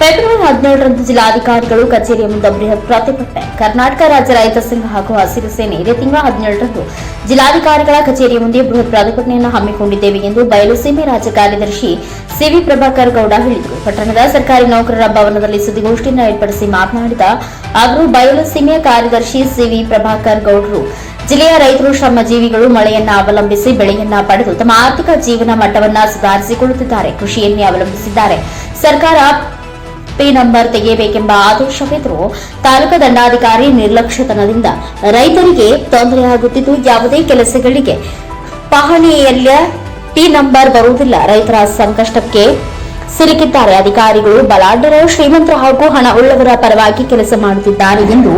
February ಹದಿನೇಳರಂದು ಜಿಲ್ಲಾಧಿಕಾರಿಗಳು ಕಚೇರಿಯ ಮುಂದೆ ಬೃಹತ್ ಪ್ರತಿಭಟನೆ. ಕರ್ನಾಟಕ ರಾಜ್ಯ ರೈತ ಸಂಘ ಹಾಗೂ ಹಸಿರು ಸೇನೆ ಇದೇ ತಿಂಗಳ ಹದಿನೇಳರಂದು ಜಿಲ್ಲಾಧಿಕಾರಿಗಳ ಕಚೇರಿಯ ಮುಂದೆ ಬೃಹತ್ ಪ್ರತಿಭಟನೆಯನ್ನು ಹಮ್ಮಿಕೊಂಡಿದ್ದೇವೆ ಎಂದು ಬಯಲುಸೀಮೆ ರಾಜ್ಯ ಕಾರ್ಯದರ್ಶಿ ಸಿವಿ ಪ್ರಭಾಕರ್ ಗೌಡ ಹೇಳಿದರು. ಪಟ್ಟಣದ ಸರ್ಕಾರಿ ನೌಕರರ ಭವನದಲ್ಲಿ ಸುದ್ದಿಗೋಷ್ಠಿಯನ್ನು ಏರ್ಪಡಿಸಿ ಮಾತನಾಡಿದ ಅವರು ಬಯಲುಸೀಮೆಯ ಕಾರ್ಯದರ್ಶಿ ಸಿವಿ ಪ್ರಭಾಕರ್ ಗೌಡರು, ಜಿಲ್ಲೆಯ ರೈತರು ಶ್ರಮಜೀವಿಗಳು ಮಳೆಯನ್ನ ಅವಲಂಬಿಸಿ ಬೆಳೆಯನ್ನ ಪಡೆದು ತಮ್ಮ ಆರ್ಥಿಕ ಜೀವನ ಮಟ್ಟವನ್ನ ಸುಧಾರಿಸಿಕೊಳ್ಳುತ್ತಿದ್ದಾರೆ. ಕೃಷಿಯನ್ನೇ ಅವಲಂಬಿಸಿದ್ದಾರೆ. ಸರ್ಕಾರ ಪೇ ನಂಬರ್ ತೆಗೆಯಬೇಕೆಂಬ ಆದೇಶವಿದ್ದರೂ ತಾಲೂಕು ದಂಡಾಧಿಕಾರಿ ನಿರ್ಲಕ್ಷ್ಯತನದಿಂದ ರೈತರಿಗೆ ತೊಂದರೆಯಾಗುತ್ತಿದ್ದು ಯಾವುದೇ ಕೆಲಸಗಳಿಗೆ ಪಹಣಿಯಲ್ಲಿ ಪಿ ನಂಬರ್ ಬರುವುದಿಲ್ಲ. ರೈತರ ಸಂಕಷ್ಟಕ್ಕೆ ಸಿಲುಕಿದ್ದಾರೆ. ಅಧಿಕಾರಿಗಳು ಬಲಾಢ್ಯರು ಶ್ರೀಮಂತರು ಹಾಗೂ ಹಣ ಉಳ್ಳವರ ಪರವಾಗಿ ಕೆಲಸ ಮಾಡುತ್ತಿದ್ದಾರೆ ಎಂದು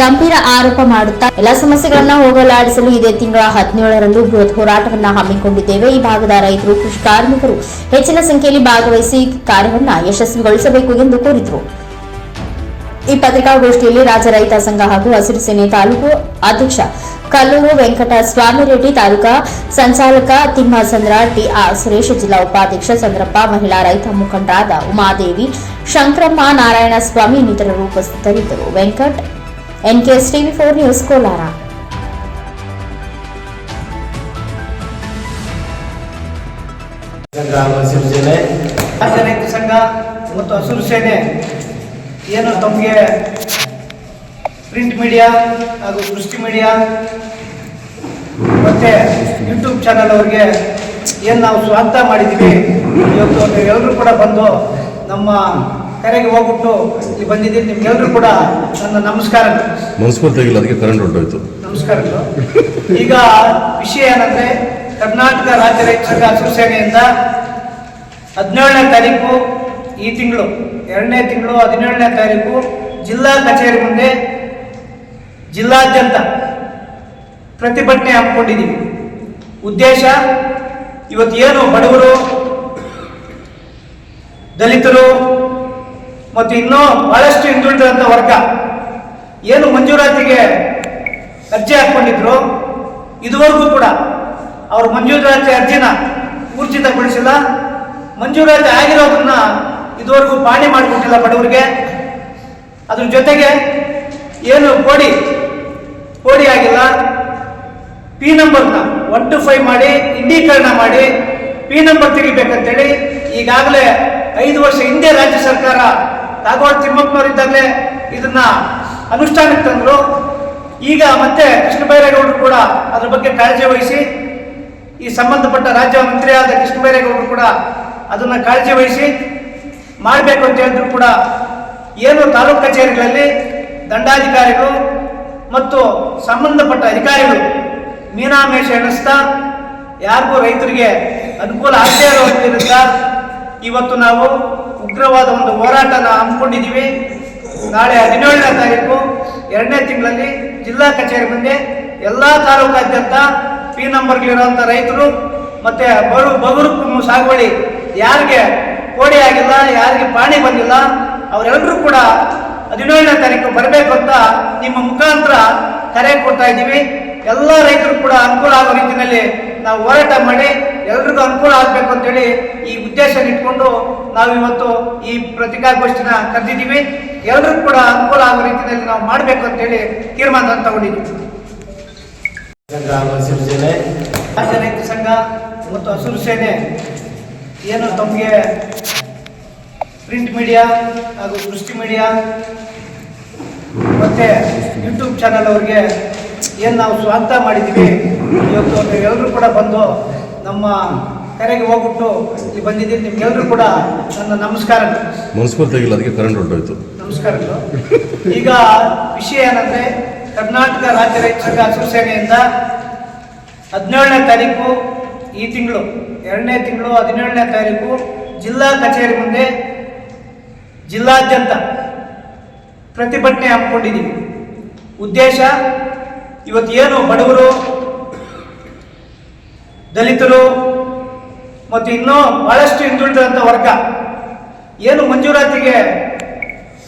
ಗಂಭೀರ ಆರೋಪ ಮಾಡುತ್ತಾ ಎಲ್ಲ ಸಮಸ್ಯೆಗಳನ್ನ ಹೋಗಲಾಡಿಸಲು ಇದೇ ತಿಂಗಳ ಹದಿನೇಳರಂದು ಬೃಹತ್ ಹೋರಾಟವನ್ನ ಹಮ್ಮಿಕೊಂಡಿದ್ದೇವೆ. ಈ ಭಾಗದ ರೈತರು, ಕೃಷಿ ಕಾರ್ಮಿಕರು ಹೆಚ್ಚಿನ ಸಂಖ್ಯೆಯಲ್ಲಿ ಭಾಗವಹಿಸಿ ಕಾರ್ಯವನ್ನ ಯಶಸ್ವಿಗೊಳಿಸಬೇಕು ಎಂದು ಕೋರಿದರು. ಈ ಪತ್ರಿಕಾಗೋಷ್ಠಿಯಲ್ಲಿ ರಾಜ್ಯ ರೈತ ಸಂಘ ಹಾಗೂ ಹಸಿರು ಸೇನೆ ತಾಲೂಕು ಅಧ್ಯಕ್ಷ ಕಲ್ಲೂರು ವೆಂಕಟ ಸ್ವಾಮಿರೆಡ್ಡಿ, ತಾಲೂಕಾ ಸಂಚಾಲಕ ತಿಮ್ಮಸಂದ್ರ, ಟಿಆರ್ ಸುರೇಶ್, ಜಿಲ್ಲಾ ಉಪಾಧ್ಯಕ್ಷ ಚಂದ್ರಪ್ಪ, ಮಹಿಳಾ ರೈತ ಮುಖಂಡರಾದ ಉಮಾದೇವಿ, ಶಂಕರಮ್ಮ, ನಾರಾಯಣಸ್ವಾಮಿ ಇನ್ನಿತರರು ಉಪಸ್ಥಿತರಿದ್ದರು. Venkat NKS TV four news Kolar. ರೈತ ಸಂಘ ಮತ್ತು ಹಸಿರು ಸೇನೆ ಏನು ತಮಗೆ ಪ್ರಿಂಟ್ ಮೀಡಿಯಾ ಹಾಗೂ ದೃಷ್ಟಿ ಮೀಡಿಯಾ ಮತ್ತು ಯೂಟ್ಯೂಬ್ ಚಾನಲ್ ಅವ್ರಿಗೆ ಏನು ನಾವು ಸ್ವಾಗತ ಮಾಡಿದ್ದೀವಿ. ಇವತ್ತು ಎಲ್ಲರೂ ಕೂಡ ಬಂದು ನಮ್ಮ ಕರೆಗೆ ಹೋಗ್ಬಿಟ್ಟು ಇಲ್ಲಿ ಬಂದಿದ್ದೀರಿ ನಿಮ್ಗೆಲ್ಲರೂ ಕೂಡ ನನ್ನ ನಮಸ್ಕಾರ ಮನಸ್ಫೂರ್ತಿಯಾಗಿಲ್ಲ ಅದಕ್ಕೆ ಕರೆಂಟ್ ಹೊರಟೋಯ್ತು. ನಮಸ್ಕಾರಗಳು ಈಗ ವಿಷಯ ಏನಂದ್ರೆ ಕರ್ನಾಟಕ ರಾಜ್ಯ ರೈತ ಸಂಘ ಹದಿನೇಳನೇ ತಾರೀಕು ಈ ತಿಂಗಳು ಎರಡನೇ ತಿಂಗಳು ಹದಿನೇಳನೇ ತಾರೀಕು ಜಿಲ್ಲಾ ಕಚೇರಿ ಮುಂದೆ ಜಿಲ್ಲಾದ್ಯಂತ ಪ್ರತಿಭಟನೆ ಹಾಕೊಂಡಿದ್ದೀವಿ ಉದ್ದೇಶ ಇವತ್ತು ಏನು ಬಡವರು ದಲಿತರು ಮತ್ತು ಇನ್ನೂ ಬಹಳಷ್ಟು ಹಿಂದುಳಿದಂಥ ವರ್ಗ ಏನು ಮಂಜೂರಾತಿಗೆ ಅರ್ಜಿ ಹಾಕ್ಕೊಂಡಿದ್ರು, ಇದುವರೆಗೂ ಕೂಡ ಅವರು ಮಂಜೂರಾತಿ ಅರ್ಜಿನ ಊರ್ಜಿತಗೊಳಿಸಿಲ್ಲ. ಮಂಜೂರಾತಿ ಆಗಿರೋದನ್ನ ಇದುವರೆಗೂ ಪಾಣಿ ಮಾಡಿಕೊಟ್ಟಿಲ್ಲ ಬಡವರಿಗೆ. ಅದ್ರ ಜೊತೆಗೆ ಏನು ಕೋಡಿ ಕೋಡಿ ಆಗಿಲ್ಲ. ಪಿ ನಂಬರ್ನ ಒನ್ ಟು ಫೈವ್ ಮಾಡಿ, ಇಂಡೀಕರಣ ಮಾಡಿ ಪಿ ನಂಬರ್ ತೆಗಿಬೇಕಂತೇಳಿ ಈಗಾಗಲೇ ಐದು ವರ್ಷ ಹಿಂದೆ ರಾಜ್ಯ ಸರ್ಕಾರ ಕಾಗೋಡು ತಿಮ್ಮಪ್ಪನವರಿದ್ದಾಗಲೇ ಇದನ್ನ ಅನುಷ್ಠಾನಕ್ಕೆ ತಂದರು. ಈಗ ಮತ್ತೆ ಕೃಷ್ಣ ಬೈರೇಗೌಡರು ಕೂಡ ಅದ್ರ ಬಗ್ಗೆ ಕಾಳಜಿ ವಹಿಸಿ, ಈ ಸಂಬಂಧಪಟ್ಟ ರಾಜ್ಯ ಮಂತ್ರಿಯಾದ ಕೃಷ್ಣ ಬೈರೇಗೌಡರು ಕೂಡ ಅದನ್ನ ಕಾಳಜಿ ವಹಿಸಿ ಮಾಡಬೇಕು ಅಂತ ಹೇಳಿದ್ರು ಕೂಡ ಏನು ತಾಲೂಕು ಕಚೇರಿಗಳಲ್ಲಿ ದಂಡಾಧಿಕಾರಿಗಳು ಮತ್ತು ಸಂಬಂಧಪಟ್ಟ ಅಧಿಕಾರಿಗಳು ಮೀನಾಮೇಷ ಎಣಿಸ್ತಾ ಯಾರಿಗೂ ರೈತರಿಗೆ ಅನುಕೂಲ ಆಗದೇ ಇರೋದ್ರಿಂದ ಇವತ್ತು ನಾವು ಉಗ್ರವಾದ ಒಂದು ಹೋರಾಟನ ಹಮ್ಮಿಕೊಂಡಿದ್ದೀವಿ. ನಾಳೆ ಹದಿನೇಳನೇ ತಾರೀಕು, ಎರಡನೇ ತಿಂಗಳಲ್ಲಿ ಜಿಲ್ಲಾ ಕಚೇರಿ ಮುಂದೆ ಎಲ್ಲ ತಾಲೂಕಾದ್ಯಂತ ಪಿ ನಂಬರ್ಗಳಿರುವಂಥ ರೈತರು ಮತ್ತೆ ಬರು, ಬಗುರು ಸಾಗುವಳಿ ಯಾರಿಗೆ ಕೋಡಿ ಆಗಿಲ್ಲ, ಯಾರಿಗೆ ಪಾಣಿ ಬಂದಿಲ್ಲ, ಅವರೆಲ್ಲರೂ ಕೂಡ ಹದಿನೇಳನೇ ತಾರೀಕು ಬರಬೇಕು ಅಂತ ನಿಮ್ಮ ಮುಖಾಂತರ ಕರೆ ಕೊಡ್ತಾ ಇದ್ದೀವಿ. ಎಲ್ಲ ರೈತರು ಕೂಡ ಅನುಕೂಲ ಆಗೋ ರೀತಿಯಲ್ಲಿ ನಾವು ಹೋರಾಟ ಮಾಡಿ ಎಲ್ರಿಗೂ ಅನುಕೂಲ ಆಗಬೇಕು ಅಂತೇಳಿ ಈ ಉದ್ದೇಶ ಇಟ್ಕೊಂಡು ನಾವು ಇವತ್ತು ಈ ಪ್ರತಿಕಾಗೋಷ್ಠಿನ ಕರೆದಿದ್ದೀವಿ. ಎಲ್ರಿಗೂ ಕೂಡ ಅನುಕೂಲ ಆಗೋ ರೀತಿಯಲ್ಲಿ ನಾವು ಮಾಡಬೇಕು ಅಂತೇಳಿ ತೀರ್ಮಾನ ತಗೊಂಡಿದ್ದೀವಿ. ಸಂಘ ಮತ್ತು ಹಸಿರು ಸೇನೆ ಏನು ತಮಗೆ ಪ್ರಿಂಟ್ ಮೀಡಿಯಾ ಹಾಗೂ ದೃಷ್ಟಿ ಮೀಡಿಯಾ ಮತ್ತು ಯೂಟ್ಯೂಬ್ ಚಾನಲ್ ಅವ್ರಿಗೆ ಏನು ನಾವು ಸ್ವಾಗತ ಮಾಡಿದ್ದೀವಿ. ಇವತ್ತು ಎಲ್ಲರೂ ಕೂಡ ಬಂದು ನಮ್ಮ ಕರೆಗೆ ಹೋಗ್ಬಿಟ್ಟು ಇಲ್ಲಿ ಬಂದಿದ್ದೀರಿ ನಿಮ್ಗೆಲ್ಲರೂ ಕೂಡ ನನ್ನ ನಮಸ್ಕಾರ. ಮನಸ್ಫೂರ್ತಿಯಾಗಿಲ್ಲ ಅದಕ್ಕೆ ಕರೆಂಟ್ ಹೊರಟೋಯ್ತು. ನಮಸ್ಕಾರಗಳು ಈಗ ವಿಷಯ ಏನಂದ್ರೆ ಕರ್ನಾಟಕ ರಾಜ್ಯ ರೈತ ಸಂಘ ಹದಿನೇಳನೇ ತಾರೀಕು ಈ ತಿಂಗಳು ಎರಡನೇ ತಿಂಗಳು ಹದಿನೇಳನೇ ತಾರೀಕು ಜಿಲ್ಲಾ ಕಚೇರಿ ಮುಂದೆ ಜಿಲ್ಲಾದ್ಯಂತ ಪ್ರತಿಭಟನೆ ಹಮ್ಮಿಕೊಂಡಿದ್ದೀವಿ. ಉದ್ದೇಶ ಇವತ್ತು ಏನು ಬಡವರು ದಲಿತರು ಮತ್ತು ಇನ್ನೂ ಬಹಳಷ್ಟು ಹಿಂದುಳಿದಂಥ ವರ್ಗ ಏನು ಮಂಜೂರಾತಿಗೆ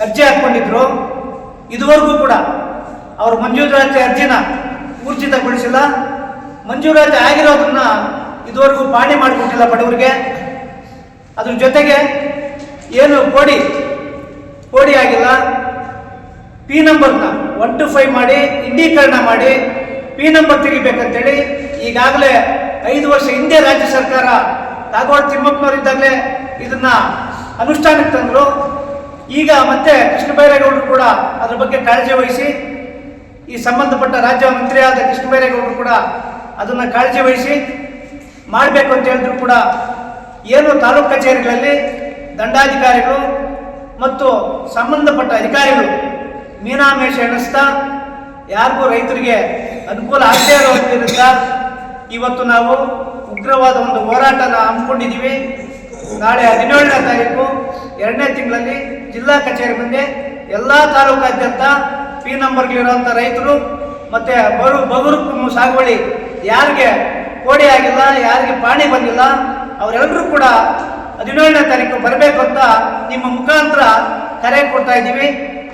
ಅರ್ಜಿ ಹಾಕ್ಕೊಂಡಿದ್ರು, ಇದುವರೆಗೂ ಕೂಡ ಅವರು ಮಂಜೂರಾತಿ ಅರ್ಜಿನ ಊರ್ಜಿತಗೊಳಿಸಿಲ್ಲ. ಮಂಜೂರಾತಿ ಆಗಿರೋದನ್ನ ಇದುವರೆಗೂ ಪಾಣಿ ಮಾಡಿಕೊಟ್ಟಿಲ್ಲ ಬಡವರಿಗೆ. ಅದ್ರ ಜೊತೆಗೆ ಏನು ಕೋಡಿ ಕೋಡಿ ಆಗಿಲ್ಲ. ಪಿ ನಂಬರ್ನ ಒನ್ ಟು ಫೈವ್ ಮಾಡಿ ಇಂಡೀಕರಣ ಮಾಡಿ ಪಿ ನಂಬರ್ ತೆಗಿಬೇಕಂತೇಳಿ ಈಗಾಗಲೇ ಐದು ವರ್ಷ ಹಿಂದೆ ರಾಜ್ಯ ಸರ್ಕಾರ ನಾಗೋಡ್ ತಿಮ್ಮಪ್ಪನವರಿದ್ದಾಗಲೇ ಇದನ್ನ ಅನುಷ್ಠಾನಕ್ಕೆ ತಂದರು. ಈಗ ಮತ್ತೆ ಕೃಷ್ಣ ಬೈರೇಗೌಡರು ಕೂಡ ಅದರ ಬಗ್ಗೆ ಕಾಳಜಿ ವಹಿಸಿ, ಈ ಸಂಬಂಧಪಟ್ಟ ರಾಜ್ಯ ಮಂತ್ರಿಯಾದ ಕೃಷ್ಣ ಬೈರೇಗೌಡರು ಕೂಡ ಅದನ್ನು ಕಾಳಜಿ ವಹಿಸಿ ಮಾಡಬೇಕು ಅಂತ ಹೇಳಿದ್ರು ಕೂಡ ಏನು ತಾಲೂಕು ಕಚೇರಿಗಳಲ್ಲಿ ದಂಡಾಧಿಕಾರಿಗಳು ಮತ್ತು ಸಂಬಂಧಪಟ್ಟ ಅಧಿಕಾರಿಗಳು ಮೀನಾಮೇಷ ಎಣಿಸ್ತಾ ಯಾರಿಗೂ ರೈತರಿಗೆ ಅನುಕೂಲ ಆಗದೇ ಇರೋದ್ರಿಂದ ಇವತ್ತು ನಾವು ಉಗ್ರವಾದ ಒಂದು ಹೋರಾಟನ ಹಮ್ಮಿಕೊಂಡಿದ್ದೀವಿ. ನಾಳೆ ಹದಿನೇಳನೇ ತಾರೀಕು, ಎರಡನೇ ತಿಂಗಳಲ್ಲಿ ಜಿಲ್ಲಾ ಕಚೇರಿ ಮುಂದೆ ಎಲ್ಲ ತಾಲೂಕಾದ್ಯಂತ ಪಿ ನಂಬರ್ಗಳಿರುವಂಥ ರೈತರು ಮತ್ತೆ ಬರು ಬಗುರು ಸಾಗುವಳಿ ಯಾರಿಗೆ ಕೋಡಿ ಆಗಿಲ್ಲ, ಯಾರಿಗೆ ಪಾಣಿ ಬಂದಿಲ್ಲ, ಅವರೆಲ್ಲರೂ ಕೂಡ ಹದಿನೇಳನೇ ತಾರೀಕು ಬರಬೇಕು ಅಂತ ನಿಮ್ಮ ಮುಖಾಂತರ ಕರೆ ಕೊಡ್ತಾ ಇದ್ದೀವಿ.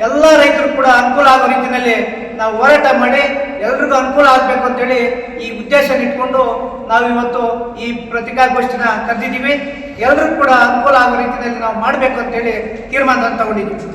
ಎಲ್ಲ ರೈತರು ಕೂಡ ಅನುಕೂಲ ಆಗೋ ರೀತಿಯಲ್ಲಿ ನಾವು ಹೋರಾಟ ಮಾಡಿ ಎಲ್ರಿಗೂ ಅನುಕೂಲ ಆಗಬೇಕು ಅಂತೇಳಿ ಈ ಉದ್ದೇಶ ಇಟ್ಕೊಂಡು ನಾವು ಇವತ್ತು ಈ ಪ್ರತಿಕಾಗೋಷ್ಠಿನ ಕರೆದಿದ್ದೀವಿ. ಎಲ್ರಿಗೂ ಕೂಡ ಅನುಕೂಲ ಆಗೋ ರೀತಿಯಲ್ಲಿ ನಾವು ಮಾಡಬೇಕು ಅಂತೇಳಿ ತೀರ್ಮಾನ ತಗೊಂಡಿದ್ದೀವಿ.